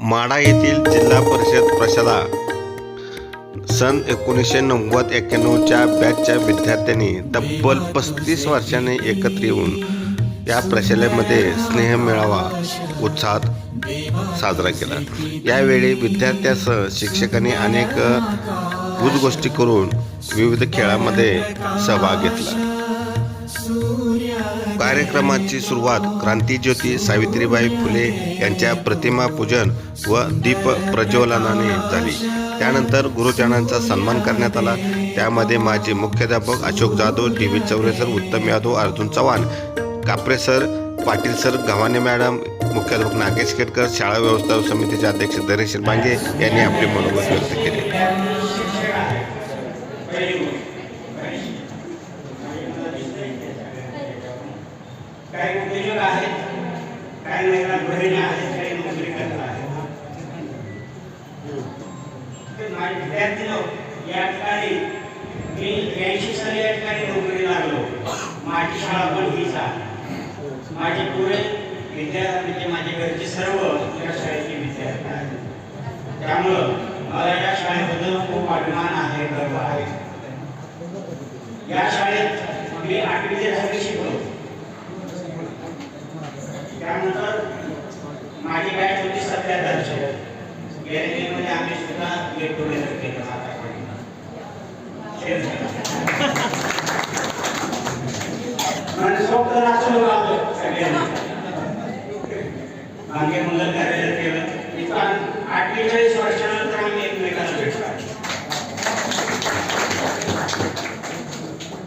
माढा येथील जिल्हा परिषद प्रशाला सन एकोणीसशे नव्वद एक्क्याण्णवच्या बॅचच्या विद्यार्थ्यांनी तब्बल पस्तीस वर्षांनी एकत्र येऊन या प्रशालेमध्ये स्नेह मेळावा उत्साहात साजरा केला. यावेळी विद्यार्थ्यासह शिक्षकांनी अनेक गोष्टी करून विविध खेळामध्ये सहभाग घेतला. कार्यक्रमाची सुरुवात क्रांतीज्योती सावित्रीबाई फुले यांच्या प्रतिमा पूजन व दीप प्रज्वलनाने झाली. त्यानंतर गुरुजनांचा सन्मान करण्यात आला. त्यामध्ये माजी मुख्याध्यापक Ashok Jadhav D V Chaure sir Uttam Yadav Arjun Chavan Kapre sir Patil sir Gavhane madam मुख्याध्यापक नागेश केटकर शाळा व्यवस्थापन समितीचे अध्यक्ष धैर्यशील बांगे यांनी आपले मनोगत व्यक्त केले. काही उद्योजक आहेत काही महिला गृहिणी आहेत काही नोकरी करत आहेत. विद्यार्थी लोक या ठिकाणी मी ऐंशी साली या ठिकाणी नोकरी लागलो. माझी शाळा पण हीच आहे. माझे पुढे विद्यार्थी म्हणजे माझे घरचे सर्व या शाळेचे विद्यार्थी आहेत. त्यामुळं मला या शाळेबद्दल खूप अभिमान आहे गर्व आहे. या शाळेत मी आठवी ते दहावी शिकलो. त्यानंतर माझी बॅच होती सत्याहत्तरची. गॅरेजमध्ये म्हणजे आम्ही सुद्धा गेट टुगेदर केलं मनसोक्त नाचलो आलो सगळ्यांनी मागे मंगल कार्यालय केलं इथं अठ्ठेचाळीस वर्षानंतर आम्ही एकमेकाला भेटलो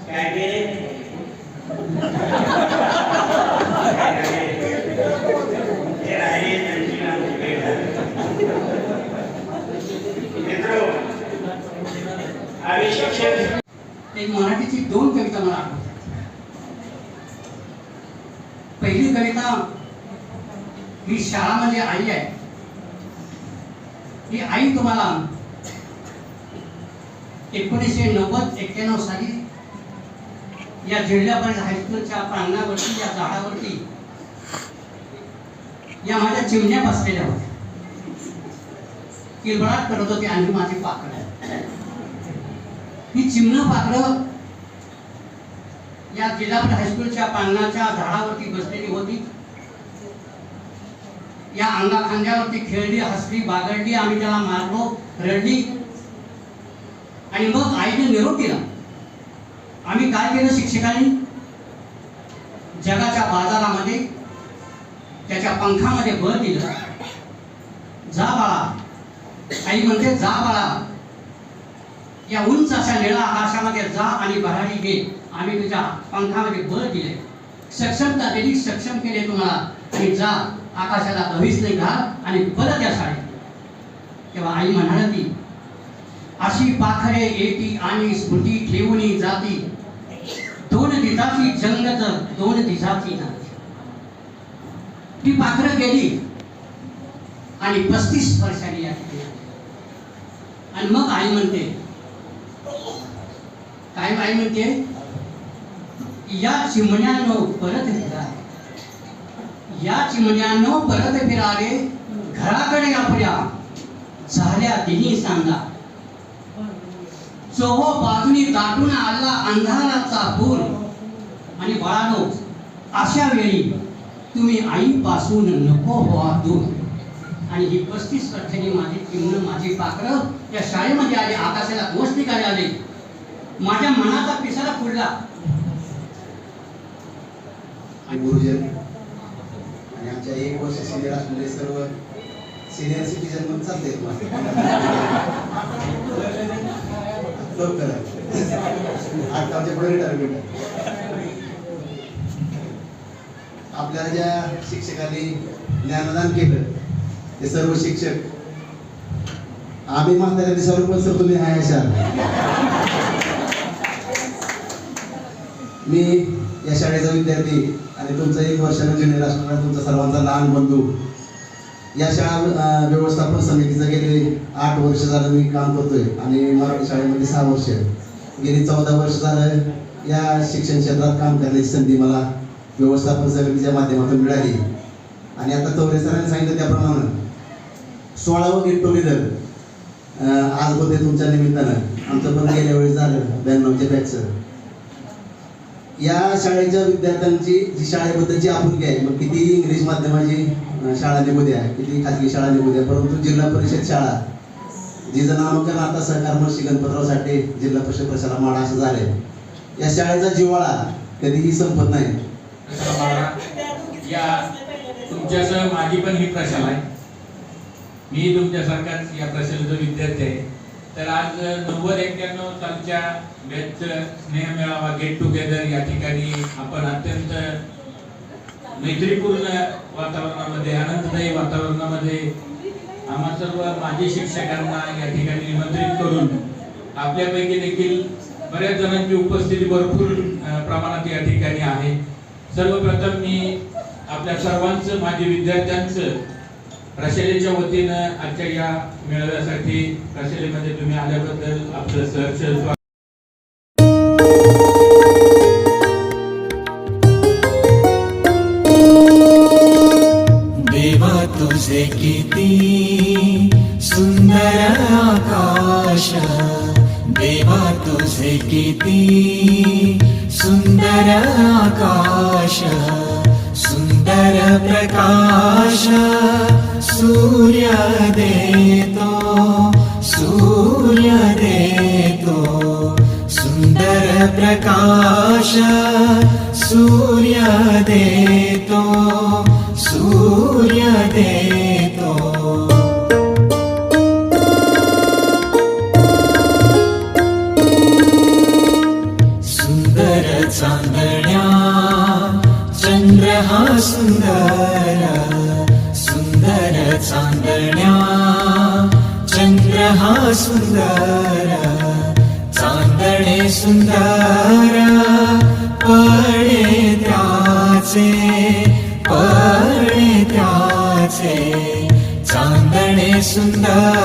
काय केले हे राहिले त्यांची आमची भेट झाली. मित्रहो, आम्ही शिक्षक एक मराठीची दोन कविता मला आठवतात. पहिली कविता ही शाळा म्हणजे आई आहे. ही आई तुम्हाला एकोणीसशे नव्वद एक्क्याण्णव साली या जिल्ह्यापर्यंत हायस्कूलच्या प्रांगणावरती या झाडावरती या माझ्या चिमण्या बसलेल्या होत्या. किलबळाट करत होते आणि माझे पाकड ही चिमणं पाखरं या जिल्हा हायस्कूलच्या पानाच्या झाडावरती बसलेली होती. या अंगा खांद्यावरती खेळली हसली बागडली आम्ही त्याला मारलो रडली. आणि मग आईने निरोप दिला. आम्ही काय केलं शिक्षकांनी? जगाच्या बाजारामध्ये त्याच्या पंखामध्ये बळ दिलं. जा बाळा. आई म्हणते जा बाळा. या उंच अशा निळा आकाशामध्ये जा आणि भरारी घे. आम्ही तुझ्या पंखामध्ये बळ दिले सक्षमता दिली सक्षम केले तुम्हाला. आणि जा आकाशाला भविष्य घाल आणि परत या शाळेत तेव्हा आई म्हणाल ती अशी पाखरे येती आणि स्मृती ठेवून जाती. दोन दिसाची जंगत दोन दिसाची ना ती पाखरं गेली आणि पस्तीस वर्षांनी या आणि मग आई म्हणते काय आई म्हणते? या चिमण्यानो परत फिरा. या चिमण्यानो परत फिरारे घराकडे आपल्या झाल्या तिने सांगा. चोहो बाजूनी दाटून आला अंधाराचा पूर. आणि बाळानो अशा वेळी तुम्ही आईपासून नको व्हा दूर. आणि ही पस्तीस वर्षांनी माझी चिमण माझी पाखरं या शाळेमध्ये आली आकाशाला गोष्टी काय आले. माझ्या मनाचा पिसारा फुडला. आणि गुरुजन आणि आमच्या एक वर्ष सिनियर असलेले सर्व सिनियर सिटीजन पण चालते आता आमच्या पुढे रिटायरमेंट आपल्याला ज्या शिक्षकांनी ज्ञानदान केलं ते सर्व शिक्षक आम्ही म्हाताऱ्या सर्व पण सर तुम्ही आहे अशा. मी या शाळेचा विद्यार्थी आणि तुमचा एक वर्षानं ज्युनियर असणारा तुमचा सर्वांचा लहान बंधू. या शाळा व्यवस्थापन समितीचं गेले आठ वर्ष झालं मी काम करतोय आणि मराठी शाळेमध्ये सहा वर्ष गेली चौदा वर्ष झालं या शिक्षण क्षेत्रात काम करण्याची संधी मला व्यवस्थापन समितीच्या माध्यमातून मिळाली. आणि आता चौरे सरांनी सांगितलं त्याप्रमाणे सोळावं गेट टुगेदर आज होते तुमच्या निमित्तानं आमचं पण गेल्या वेळेस झालं ब्याण्णवच्या बॅचचं या शाळेच्या विद्यार्थ्यांची जी शाळेबद्दलची आपुलकी आहे मग किती इंग्लिश माध्यमाची शाळा निघू द्या किती खाजगी शाळा निघू द्या परंतु जिल्हा परिषद शाळा जिचं नामकरण आता सहकार महर्षी गणपतराव साठे जिल्हा परिषद प्रशाला माडा असं झालंय. या शाळेचा जिव्हाळा कधीही संपत नाही. या तुमच्यासह माझी पण ही प्रशाला आहे. मी तुमच्यासारखाच या प्रशालेचा विद्यार्थी आहे. तर आज नव्वद एक्क्याण्णव सालच्या बॅचचं स्नेह मेळावा गेट टुगेदर या ठिकाणी आपण अत्यंत मैत्रीपूर्ण वातावरणामध्ये आनंददायी वातावरणामध्ये आम्हा सर्व माजी शिक्षकांना या ठिकाणी निमंत्रित करून आपल्यापैकी देखील बऱ्याच जणांची उपस्थिती भरपूर प्रमाणात या ठिकाणी आहे. सर्वप्रथम मी आपल्या सर्वांचं माझे विद्यार्थ्यांचं प्रशालेच्या वतीनं आजच्या या मेळाव्यासाठी प्रशालेमध्ये तुम्ही आल्याबद्दल आपलं सहर्ष स्वागत. देवा तुझे किती सुंदर आकाश. देवा तुझे किती सुंदर आकाश. प्रकाश सूर्य देतो सुंदर प्रकाश सूर्य देतो सूर्य देतो चांदण्या चंद्र हा सुंदर सुंदर चांदण्या. चंद्र हा सुंदर चांदणे सुंदर. पळे त्याचे पळे त्याचे. चांदणे सुंदर.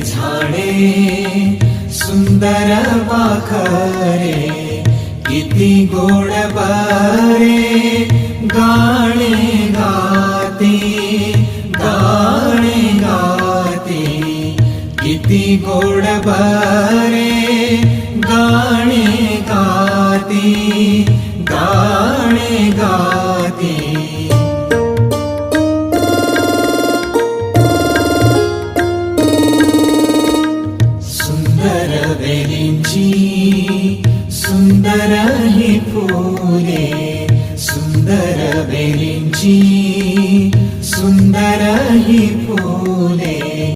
झाडे सुंदर पाखरे किती गोड बारे गाणे गाते गाणे गाते किती गोड बारे